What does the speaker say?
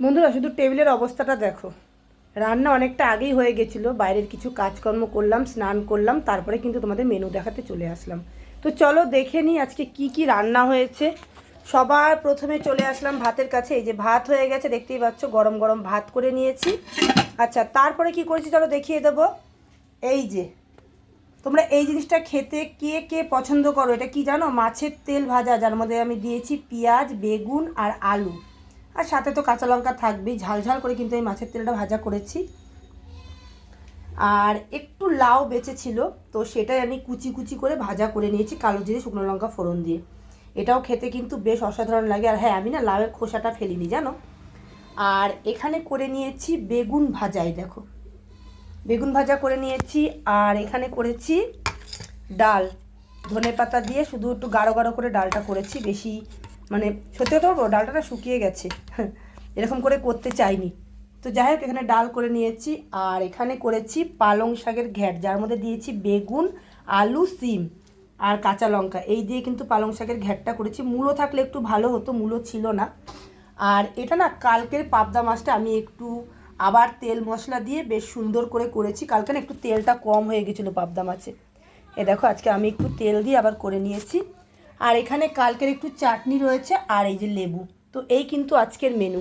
বন্ধুরা, শুধু টেবিলের অবস্থাটা দেখো। রান্না অনেকটা আগেই হয়ে গেছিল, বাইরের কিছু কাজকর্ম করলাম, স্নান করলাম, তারপরে কিন্তু তোমাদের মেনু দেখাতে চলে আসলাম। তো চলো দেখে নিই আজকে কি কি রান্না হয়েছে। সবার প্রথমে চলে আসলাম ভাতের কাছে, এই যে ভাত হয়ে গেছে, দেখতেই পাচ্ছ গরম গরম ভাত করে নিয়েছি। আচ্ছা তারপরে কি করেছি চলো দেখিয়ে দেবো। এই যে, তোমরা এই জিনিসটা খেতে কে কে পছন্দ করো? এটা কি জানো? মাছের তেল ভাজা, যার মধ্যে আমি দিয়েছি পেঁয়াজ, বেগুন আর আলু। আর সাথে তো কাঁচা লঙ্কা থাকবেই। ঝাল ঝাল করে কিন্তু এই মাছের তেলটা ভাজা করেছি। আর একটু লাউ বেঁচে ছিল, তো সেটাই আমি কুচি কুচি করে ভাজা করে নিয়েছি কালো জিরে, শুকনো লঙ্কা ফোড়ন দিয়ে। এটাও খেতে কিন্তু বেশ অসাধারণ লাগে। আর হ্যাঁ আমি না লাউয়ের খোসাটা ফেলিনি, জানো? আর এখানে করে নিয়েছি বেগুন ভাজাই, দেখো। বেগুন ভাজা করে নিয়েছি, আর এখানে করেছি ডাল। ধনে পাতা দিয়ে শুধু একটু গাঢ় গাঢ় করে ডালটা করেছি, বেশি মানে সত্যি কথা বলব, ডালটাটা শুকিয়ে গেছে। এরকম করে করতে চাইনি। তো যাই হোক, এখানে ডাল করে নিয়েছি, আর এখানে করেছি পালং শাকের ঘ্যাট, যার মধ্যে দিয়েছি বেগুন, আলু, সিম আর কাঁচা লঙ্কা। এই দিয়ে কিন্তু পালং শাকের ঘ্যাটটা করেছি। মূলো থাকলে একটু ভালো হতো, মূলো ছিল না। আর এটা না কালকের পাবদা মাছটা আমি একটু আবার তেল মশলা দিয়ে বেশ সুন্দর করে করেছি। কালকে না একটু তেলটা কম হয়ে গেছিল পাবদা মাছে। এ দেখো, আজকে আমি একটু তেল দিয়ে আবার করে নিয়েছি। আর এখানে কালকের একটু চাটনি রয়েছে আর এই যে লেবু। তো এই কিন্তু আজকের মেনু